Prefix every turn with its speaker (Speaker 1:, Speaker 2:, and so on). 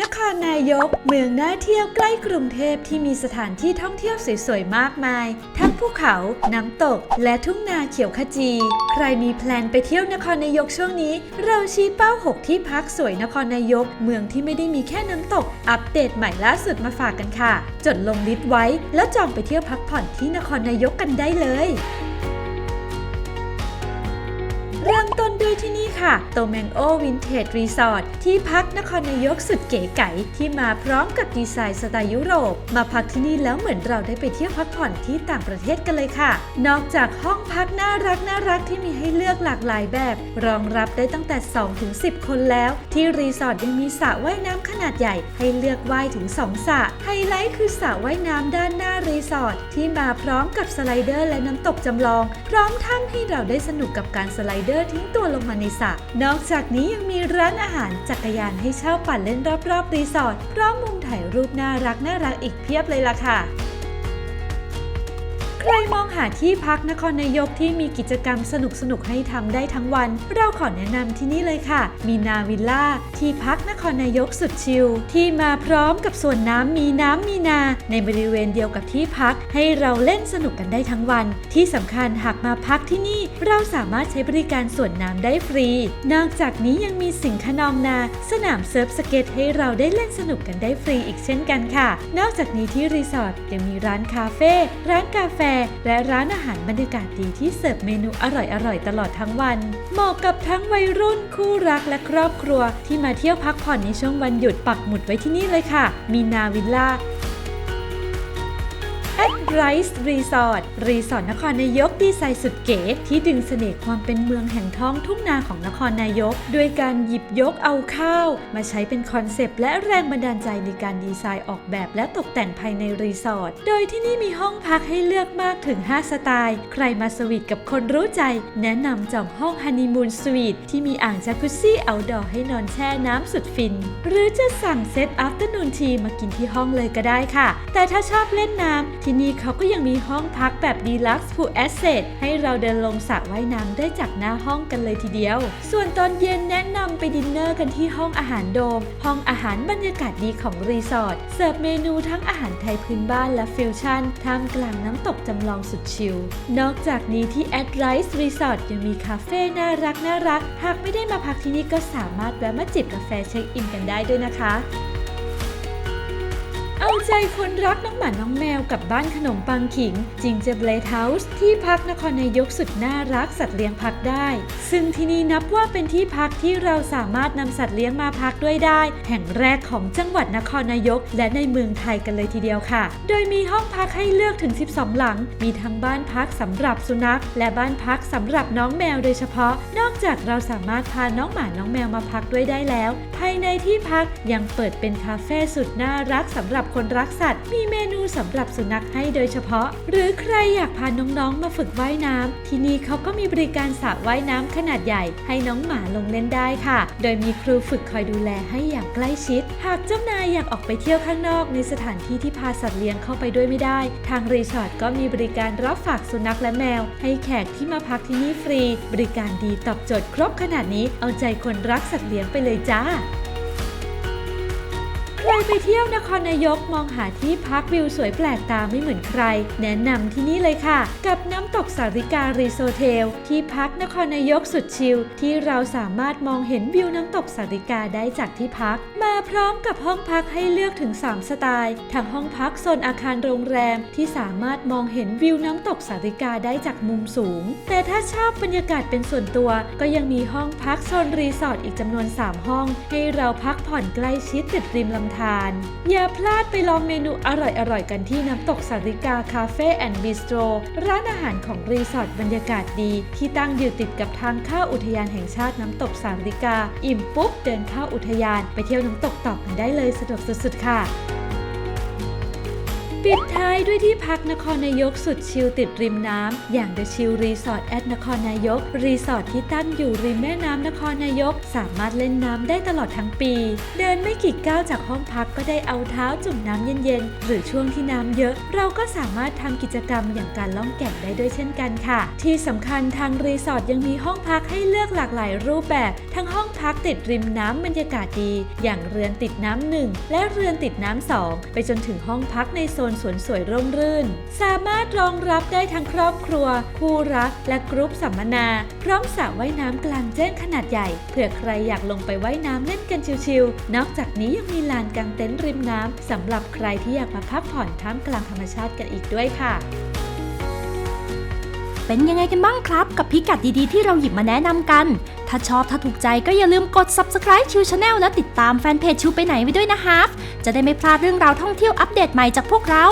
Speaker 1: นครนายกเมืองน่าเที่ยวใกล้กรุงเทพที่มีสถานที่ท่องเที่ยวสวยๆมากมาย ทั้งภูเขา น้ำตก และทุ่งนาเขียวขจี ใครมีแพลนไปเที่ยวนครนายกช่วงนี้ เราชี้เป้า 6 ที่พักสวยนครนายก เมืองที่ไม่ได้มีแค่น้ำตก อัปเดตใหม่ล่าสุดมาฝากกันค่ะ จดลงลิสต์ไว้ แล้วจองไปเที่ยวพักผ่อนที่นครนายกกันได้เลย เริ่มต้นด้วยที่นี่ ค่ะโตแมงโอวินเทจรีสอร์ทที่พักนครนายกสุดเก๋ไก๋ที่มาพร้อมกับดีไซน์สไตล์ยุโรป มาพักที่นี่แล้วเหมือนเราได้ไปเที่ยวพักผ่อนที่ต่างประเทศกันเลยค่ะ นอกจากห้องพักน่ารักน่ารักที่มีให้เลือกหลากหลายแบบ รองรับได้ตั้งแต่ 2 ถึง 10 คนแล้ว ที่รีสอร์ทยังมีสระว่ายน้ำขนาดใหญ่ให้เลือกว่ายถึง 2สระไฮไลท์คือสระว่ายน้ำด้านหน้ารีสอร์ทที่มาพร้อมกับสไลเดอร์และน้ำตกจำลอง พร้อมทั้งให้เราได้สนุกกับการสไลเดอร์ทิ้งตัวลงมาในสระนอกจากนี้ยังมีร้านอาหารจักรยานให้เช่าปั่นเล่นรอบๆรีสอร์ทพร้อมมุมถ่ายรูปน่ารักน่ารักอีกเพียบเลยล่ะค่ะ ใครมองหาที่พักนครนายกที่มีกิจกรรมสนุกๆให้ทำได้ทั้งวัน เราขอแนะนำที่นี่เลยค่ะ มีนาวิลล่า ที่พักนครนายกสุดชิล ที่มาพร้อมกับสวนน้ำมีน้ำมีนา ในบริเวณเดียวกับที่พัก ให้เราเล่นสนุกกันได้ทั้งวัน ที่สำคัญหากมาพักที่นี่ เราสามารถใช้บริการสวนน้ำได้ฟรี นอกจากนี้ยังมีสิงคนอมนา สนามเซิร์ฟสเก็ตให้เราได้เล่นสนุกกันได้ฟรีอีกเช่นกันค่ะ นอกจากนี้ที่รีสอร์ทยังมีร้านคาเฟ่ร้านกาแฟและร้านอาหารบรรยากาศดีที่เสิร์ฟเมนูอร่อยๆตลอดทั้งวัน เหมาะกับทั้งวัยรุ่นคู่รักและครอบครัว ที่มาเที่ยวพักผ่อนในช่วงวันหยุดปักหมุดไว้ที่นี่เลยค่ะ มีนาวิลล่า ไรส์รีสอร์ทรีสอร์ทนครนายกดีไซน์สุดเก๋ที่ดึงเสน่ห์ความเป็นเมืองแห่งท้องทุ่งนาของนครนายก ด้วยการหยิบยกเอาข้าว มาใช้เป็นคอนเซปต์และแรงบันดาลใจในการดีไซน์ออกแบบและตกแต่งภายในรีสอร์ทโดยที่นี่มีห้องพักให้เลือกมากถึง 5 สไตล์ ใครมาสวีทกับคนรู้ใจ แนะนำจองห้องฮันนีมูนสวีทที่มีอ่างจากุซซี่เอาดอให้นอนแช่น้ำสุดฟิน หรือจะสั่งเซตอั t เ r n นูนทีมากินที่ห้องเลยก็ได้ค่ะ แต่ถ้าชอบเล่นน้ำที่นี่เขาก็ยังมีห้องพักแบบดีลักซ์พูลแอสเซทให้เราเดินลงสระว่ายน้ำได้จากหน้าห้องกันเลยทีเดียว ส่วนตอนเย็นแนะนำไปดินเนอร์กันที่ห้องอาหารโดม ห้องอาหารบรรยากาศดีของรีสอร์ทเสิร์ฟเมนูทั้งอาหารไทยพื้นบ้านและฟิวชั่นท่ามกลางน้ำตกจำลองสุดชิล นอกจากนี้ที่แอดไรส์รีสอร์ทยังมีคาเฟ่น่ารักน่ารัก หากไม่ได้มาพักที่นี่ก็สามารถแวะมาจิบกาแฟเช็คอินกันได้ด้วยนะคะ เอาใจคนรักน้องหมาน้องแมวกับบ้านขนมปังขิง จิงเจเบลเฮาส์ที่พักนครนายกสุดน่ารักสัตว์เลี้ยงพักได้ ซึ่งที่นี่นับว่าเป็นที่พักที่เราสามารถนำสัตว์เลี้ยงมาพักด้วยได้ แห่งแรกของจังหวัดนครนายก และในเมืองไทยกันเลยทีเดียวค่ะ โดยมีห้องพักให้เลือกถึง 12 หลัง มีทั้งบ้านพักสำหรับสุนัข และบ้านพักสำหรับน้องแมวโดยเฉพาะ นอกจากเราสามารถพาน้องหมาน้องแมวมาพักด้วยได้แล้ว ภายในที่พักยังเปิดเป็นคาเฟ่สุดน่ารักสำหรับคนรักสัตว์ มีเมนูสำหรับสุนัขให้โดยเฉพาะ หรือใครอยากพาน้องๆมาฝึกว่ายน้ำที่นี่เขาก็มีบริการสระว่ายน้ำขนาดใหญ่ ให้น้องหมาลงเล่นได้ค่ะ โดยมีครูฝึกคอยดูแลให้อย่างใกล้ชิด หากเจ้านายอยากออกไปเที่ยวข้างนอกในสถานที่ที่พาสัตว์เลี้ยงเข้าไปด้วยไม่ได้ ทางรีสอร์ทก็มีบริการรับฝากสุนัขและแมว ให้แขกที่มาพักที่นี่ฟรี บริการดีตอบโจทย์ครบขนาดนี้ เอาใจคนรักสัตว์เลี้ยงไปเลยจ้า ใครไปเที่ยวนครนายกมองหาที่พักวิวสวยแปลกตาไม่เหมือนใคร แนะนำที่นี่เลยค่ะ กับน้ำตกสาริการีโซเทล ที่พักนครนายกสุดชิลที่เราสามารถมองเห็นวิวน้ำตกสาริกาได้จากที่พัก มาพร้อมกับห้องพักให้เลือกถึง 3 สไตล์ทั้งห้องพักโซนอาคารโรงแรมที่สามารถมองเห็นวิวน้ำตกสาริกาได้จากมุมสูง แต่ถ้าชอบบรรยากาศเป็นส่วนตัว ก็ยังมีห้องพักโซนรีสอร์ทอีกจำนวน 3 ห้อง ให้เราพักผ่อนใกล้ชิดติดริมลำทาน อย่าพลาดไปลองเมนูอร่อยๆ กันที่น้ำตกสาริกาคาเฟ่แอนด์บิสโตรร้านอาหารของรีสอร์ทบรรยากาศดี ที่ตั้งอยู่ติดกับทางเข้าอุทยานแห่งชาติน้ำตกสาริกา อิ่มปุ๊บเดินเข้าอุทยาน ไปเที่ยวน้ำตกต่อกันได้เลยสะดวกสุดๆค่ะ ปิดท้ายด้วยที่พักนครนายกสุดชิลติดริมน้ำ อย่าง The Chill Resort at นครนายก รีสอร์ทที่ตั้งอยู่ริมแม่น้ำนครนายก สามารถเล่นน้ำได้ตลอดทั้งปี เดินไม่กี่ก้าวจากห้องพักก็ได้เอาเท้าจุ่มน้ำเย็นๆ หรือช่วงที่น้ำเยอะ เราก็สามารถทำกิจกรรมอย่างการล่องแก่งได้ด้วยเช่นกันค่ะ ที่สำคัญทางรีสอร์ทยังมีห้องพักให้เลือกหลากหลายรูปแบบ ทั้งห้องพักติดริมน้ำบรรยากาศดี อย่างเรือนติดน้ำหนึ่งและเรือนติดน้ำสองไปจนถึงห้องพักในโซนสวนสวยร่มรื่น สามารถรองรับได้ทั้งครอบครัว คู่รัก และกรุ๊ปสัมมนา พร้อมสระว่ายน้ำกลางแจ้งขนาดใหญ่เผื่อใครอยากลงไปว่ายน้ำเล่นกันชิลๆนอกจากนี้ยังมีลานกางเต็นท์ริมน้ำสำหรับใครที่อยากมาพักผ่อนท่ามกลางธรรมชาติกันอีกด้วยค่ะ
Speaker 2: เป็นยังไงกันบ้างครับ กับพิกัดดีๆที่เราหยิบมาแนะนำกัน ถ้าชอบถ้าถูกใจก็อย่าลืมกด subscribe ชิวชาแนลและติดตามแฟนเพจชิวไปไหนไว้ด้วยนะฮะจะได้ไม่พลาดเรื่องราวท่องเที่ยวอัปเดตใหม่จากพวกเรา